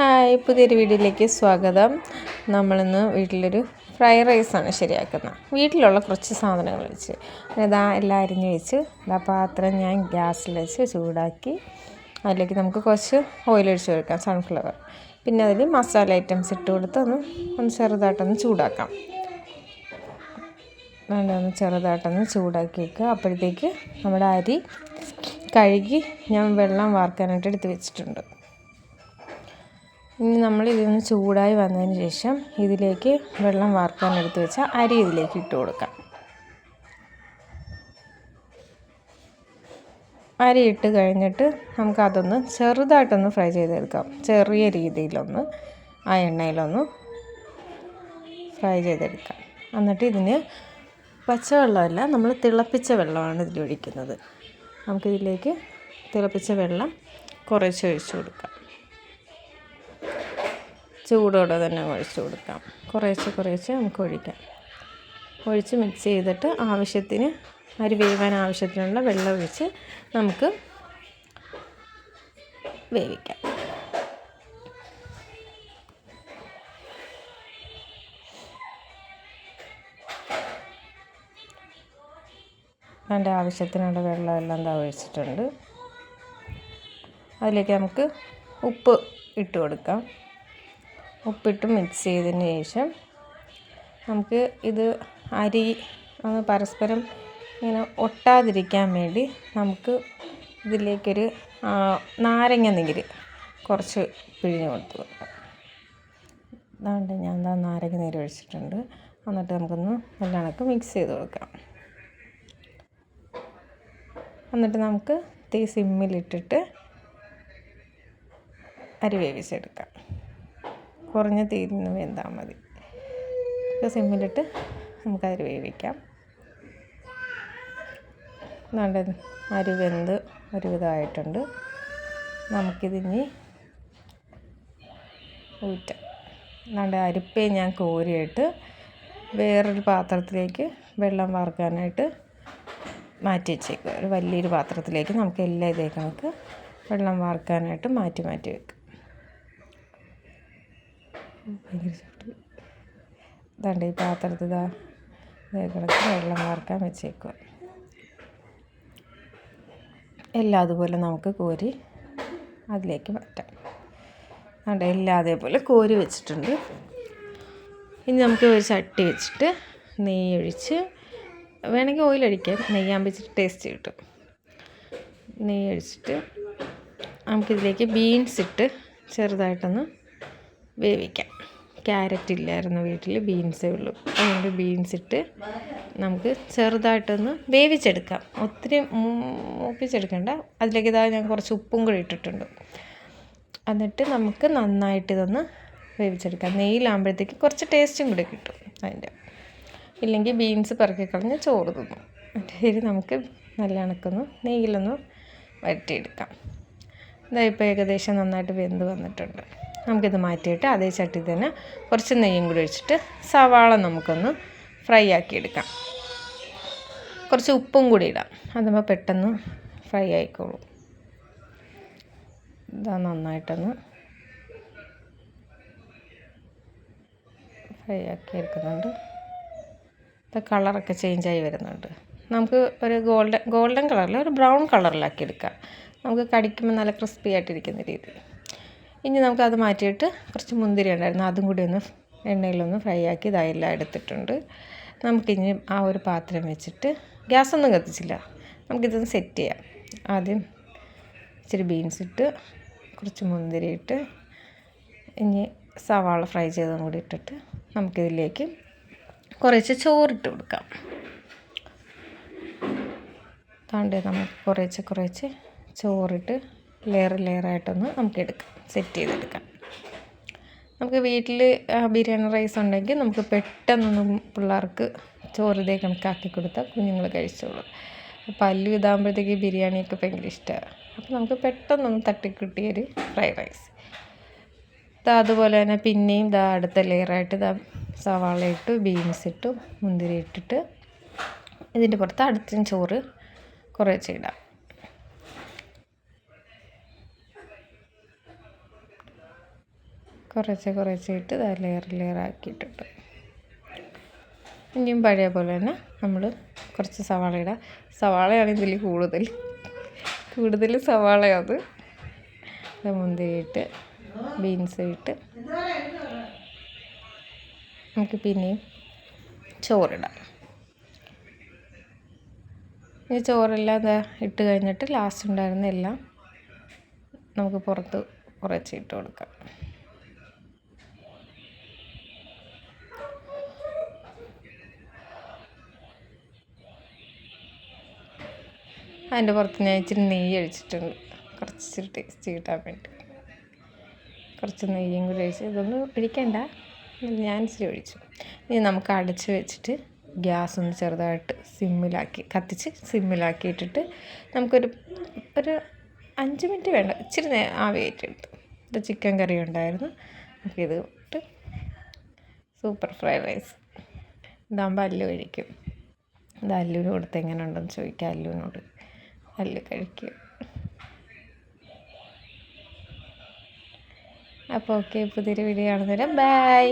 Hi പുതിയൊരു വീഡിയോയിലേക്ക് സ്വാഗതം. നമ്മളിന്ന് വീട്ടിലൊരു ഫ്രൈഡ് റൈസാണ് ശരിയാക്കുന്നത്. വീട്ടിലുള്ള കുറച്ച് സാധനങ്ങൾ വെച്ച്. ഇതാ എല്ലാം അരിഞ്ഞ് വെച്ച്. ഇതാ പാത്രം ഞാൻ ഗ്യാസിൽ വെച്ച് ചൂടാക്കി. അതിലേക്ക് നമുക്ക് കുറച്ച് ഓയിൽ ഒഴിച്ച് കൊടുക്കാം സൺഫ്ലവർ പിന്നെ അതിൽ മസാല ഐറ്റംസ് ഇട്ട് കൊടുത്ത് ഒന്ന് ഒന്ന് ചെറുതായിട്ടൊന്ന് ചൂടാക്കാം. ഒന്ന് ചെറുതായിട്ടൊന്ന് ചൂടാക്കി വെക്കുക. അപ്പോഴത്തേക്ക് നമ്മുടെ അരി കഴുകി ഞാൻ വെള്ളം വാർക്കാനായിട്ട് എടുത്ത് വെച്ചിട്ടുണ്ട്. ഇനി നമ്മൾ ഇതൊന്ന് ചൂടായി വന്നതിന് ശേഷം ഇതിലേക്ക് വെള്ളം വാർക്കാൻ എടുത്ത് വെച്ച അരി ഇതിലേക്ക് ഇട്ട് കൊടുക്കാം. അരി ഇട്ട് കഴിഞ്ഞിട്ട് നമുക്കതൊന്ന് ചെറുതായിട്ടൊന്ന് ഫ്രൈ ചെയ്തെടുക്കാം. ചെറിയ രീതിയിലൊന്ന് ആ എണ്ണയിലൊന്ന് ഫ്രൈ ചെയ്തെടുക്കാം. എന്നിട്ട് ഇതിന് പച്ചവെള്ളമല്ല നമ്മൾ തിളപ്പിച്ച വെള്ളമാണ് ഇതിൽ ഒഴിക്കുന്നത് നമുക്കിതിലേക്ക് തിളപ്പിച്ച വെള്ളം കുറച്ച് ഒഴിച്ചു കൊടുക്കാം. ചൂടോടെ തന്നെ ഒഴിച്ചു കൊടുക്കാം. കുറേശ്ശെ കുറേശ്ശെ നമുക്ക് ഒഴിക്കാം. ഒഴിച്ച് മിക്സ് ചെയ്തിട്ട് ആവശ്യത്തിന് അരി വേവാൻ ആവശ്യത്തിനുള്ള വെള്ളം ഒഴിച്ച് നമുക്ക് വേവിക്കാം. അതിന്റെ ആവശ്യത്തിനുള്ള വെള്ളമെല്ലാം എന്താ ഒഴിച്ചിട്ടുണ്ട്. അതിലേക്ക് നമുക്ക് ഉപ്പ് ഇട്ട് കൊടുക്കാം. ഉപ്പിട്ട് മിക്സ് ചെയ്തതിന് ശേഷം നമുക്ക് ഇത് അരി ഒന്ന് പരസ്പരം ഇങ്ങനെ ഒട്ടാതിരിക്കാൻ വേണ്ടി നമുക്ക് ഇതിലേക്കൊരു നാരങ്ങ നീര് കുറച്ച് പിഴിഞ്ഞ് കൊടുത്തു. അതുകൊണ്ട് ഞാൻ എന്താ നാരങ്ങ നീര് ഒഴിച്ചിട്ടുണ്ട്. എന്നിട്ട് നമുക്കൊന്ന് നല്ലവണ്ണം മിക്സ് ചെയ്ത് കൊടുക്കാം. എന്നിട്ട് നമുക്ക് തീ സിമ്മിലിട്ടിട്ട് അരി വേവിച്ചെടുക്കാം. കുറഞ്ഞ തീയിൽ നിന്ന് വെന്താൽ മതി. സിമ്മിലിട്ട് നമുക്കതിൽ വേവിക്കാം. നല്ല അരി വെന്ത് ഒരുവിധമായിട്ടുണ്ട്. നമുക്കിതിനി ഊറ്റാം. നല്ല അരിപ്പേ ഞാൻ കോരിയിട്ട് വേറൊരു പാത്രത്തിലേക്ക് വെള്ളം വാർക്കാനായിട്ട് മാറ്റി വെച്ചേക്കുക ഒരു വലിയൊരു പാത്രത്തിലേക്ക് നമുക്ക് എല്ലാം ഇതേ കണക്ക് വെള്ളം വാർക്കാനായിട്ട് മാറ്റി മാറ്റി വെക്കും. ഭയങ്കര ചൂട് ഇതാണ്ട് ഈ പാത്രത്തിൽ ഇതാ ഇതേ കണക്ക് വെള്ളം വാർക്കാൻ വെച്ചേക്കുക എല്ലാം അതുപോലെ നമുക്ക് കോരി അതിലേക്ക് മാറ്റാം. അതുകൊണ്ട് എല്ലാം അതേപോലെ കോരി വെച്ചിട്ടുണ്ട്. ഇനി നമുക്ക് ഒരു ചട്ടി വെച്ചിട്ട് നെയ്യ് ഒഴിച്ച് വേണമെങ്കിൽ ഒഴിക്കാം നെയ്യാൻ വെച്ചിട്ട് ടേസ്റ്റ് കിട്ടും. നെയ്യ് ഒഴിച്ചിട്ട് നമുക്കിതിലേക്ക് ബീൻസ് ഇട്ട് ചെറുതായിട്ടൊന്ന് വേവിക്കാം. ക്യാരറ്റ് ഇല്ലായിരുന്നു വീട്ടിൽ ബീൻസേ ഉള്ളൂ. അതുകൊണ്ട് ബീൻസ് ഇട്ട് നമുക്ക് ചെറുതായിട്ടൊന്ന് വേവിച്ചെടുക്കാം. ഒത്തിരി മൂപ്പിച്ചെടുക്കണ്ട. അതിലേക്ക് ഇതാ ഞാൻ കുറച്ച് ഉപ്പും കൂടി ഇട്ടിട്ടുണ്ട്. എന്നിട്ട് നമുക്ക് നന്നായിട്ട് ഇതൊന്ന് വേവിച്ചെടുക്കാം. നെയ്യിലാകുമ്പോഴത്തേക്ക് കുറച്ച് ടേസ്റ്റും കൂടി കിട്ടും അതിന്റെ. ഇല്ലെങ്കിൽ ബീൻസ് പെറുക്കി ചോറ് തിന്നും. അതിൽ നമുക്ക് നല്ല കണക്കൊന്ന് നെയ്യിലൊന്ന് വരട്ടിയെടുക്കാം ഇതായിപ്പോൾ ഏകദേശം നന്നായിട്ട് വെന്ത് വന്നിട്ടുണ്ട്. നമുക്കിത് മാറ്റിയിട്ട് അതേ ചട്ടി തന്നെ കുറച്ച് നെയ്യും കൂടി ഒഴിച്ചിട്ട് സവാള നമുക്കൊന്ന് ഫ്രൈ ആക്കി എടുക്കാം. കുറച്ച് ഉപ്പും കൂടി ഇടാം. അതുമ്പോൾ പെട്ടെന്ന് ഫ്രൈ ആയിക്കോളും. ഇതാ നന്നായിട്ടൊന്ന് ഫ്രൈ ആക്കി എടുക്കുന്നുണ്ട്. ഇത് കളറൊക്കെ ചേഞ്ചായി വരുന്നുണ്ട്. നമുക്ക് ഒരു ഗോൾഡൻ ഗോൾഡൻ കളറിൽ ഒരു ബ്രൗൺ കളറിലാക്കി എടുക്കാം. നമുക്ക് കടിക്കുമ്പോൾ നല്ല ക്രിസ്പി ആയിട്ടിരിക്കുന്ന രീതി. ഇനി നമുക്കത് മാറ്റിയിട്ട് കുറച്ച് മുന്തിരി ഉണ്ടായിരുന്നു. അതും കൂടി ഒന്ന് എണ്ണയിലൊന്ന് ഫ്രൈ ആക്കി ഇതായെല്ലാം എടുത്തിട്ടുണ്ട്. നമുക്കിനി ആ ഒരു പാത്രം വെച്ചിട്ട് ഗ്യാസൊന്നും കത്തിച്ചില്ല. നമുക്കിതൊന്ന് സെറ്റ് ചെയ്യാം. ആദ്യം ഇച്ചിരി ബീൻസ് ഇട്ട് കുറച്ച് മുന്തിരി ഇട്ട് ഇനി സവാള ഫ്രൈ ചെയ്തതും കൂടി ഇട്ടിട്ട് നമുക്കിതിലേക്ക് കുറച്ച് ചോറിട്ട് കൊടുക്കാം. താണ്ടേ നമുക്ക് കുറേശ്ശെ കുറേശ്ശെ ചോറിട്ട് ലെയർ ലെയറായിട്ടൊന്ന് നമുക്ക് എടുക്കാം. സെറ്റ് ചെയ്തെടുക്കാം. നമുക്ക് വീട്ടിൽ ബിരിയാണി റൈസ് ഉണ്ടെങ്കിൽ നമുക്ക് പെട്ടെന്നൊന്നും പിള്ളേർക്ക് ചോറ് ഇതേ കണക്കാക്കി കൊടുത്താൽ കുഞ്ഞുങ്ങൾ കഴിച്ചോളും. പല്ല് ഇതാകുമ്പോഴത്തേക്ക് ബിരിയാണിയൊക്കെ ഭയങ്കര ഇഷ്ടമാണ് അപ്പോൾ നമുക്ക് പെട്ടെന്നൊന്ന് തട്ടിക്കിട്ടിയൊരു ഫ്രൈഡ് റൈസ് ഇതാ അതുപോലെ തന്നെ പിന്നെയും ഇതാ അടുത്ത ലെയറായിട്ട് ഇതാ സവാള ഇട്ടു ബീൻസ് ഇട്ടു മുന്തിരി ഇട്ടിട്ട് ഇതിന്റെ പുറത്ത് അടുത്തും ചോറ് കുറേശ്ശെ ഇടാം. കുറച്ച് കുറച്ച് ഇട്ട് ലെയർ ലെയർ ആക്കിയിട്ടുണ്ട്. ഇനിയും പഴയ പോലെ തന്നെ നമ്മൾ കുറച്ച് സവാള ഇടാം. സവാളയാണ് ഇതിൽ കൂടുതൽ. കൂടുതൽ സവാളയാണ് മുന്തിരിയിട്ട് ബീൻസ് ഇട്ട്. നമുക്ക് പിന്നെയും ചോറിടാം. ഈ ചോറെല്ലാം ഇട്ട് കഴിഞ്ഞിട്ട് ലാസ്റ്റ് ഉണ്ടായിരുന്ന എല്ലാം നമുക്ക് പുറത്ത് കുറച്ച് ഇട്ട് കൊടുക്കാം. അതിന്റെ പുറത്ത് ഞാൻ ഇച്ചിരി നെയ്യ് ഒഴിച്ചിട്ടുണ്ട്. കുറച്ച് ടേസ്റ്റ് കിട്ടാൻ വേണ്ടി. കുറച്ച് നെയ്യും കൂടി ഒഴിച്ച് ഇതൊന്നും ഒഴിക്കണ്ട ഞാൻ ഇച്ചിരി ഒഴിച്ചു. ഇനി നമുക്ക് അടച്ച് വെച്ചിട്ട് ഗ്യാസ് ഒന്ന് ചെറുതായിട്ട് സിമ്മിലാക്കി കത്തിച്ച് സിമ്മിലാക്കിയിട്ടിട്ട് നമുക്കൊരു ഒരു അഞ്ച് മിനിറ്റ് വേണ്ട. ഇച്ചിരി നേ ആവിയായിട്ടെടുത്തു ഇത് ചിക്കൻ കറി ഉണ്ടായിരുന്നു. നമുക്ക് ഇത് ഇട്ട് സൂപ്പർ ഫ്രൈഡ് റൈസ്. ഇതാകുമ്പോൾ അല്ലു കഴിക്കും. ഇത് അല്ലുവിന് കൊടുത്ത് എങ്ങനെ ഉണ്ടെന്ന് ചോദിക്കാം. അല്ലുവിനോട് അല്ലു കഴിക്കും. അപ്പോൾ ഓക്കെ പുതിയൊരു വീഡിയോ കാണുന്നവരെ ബൈ.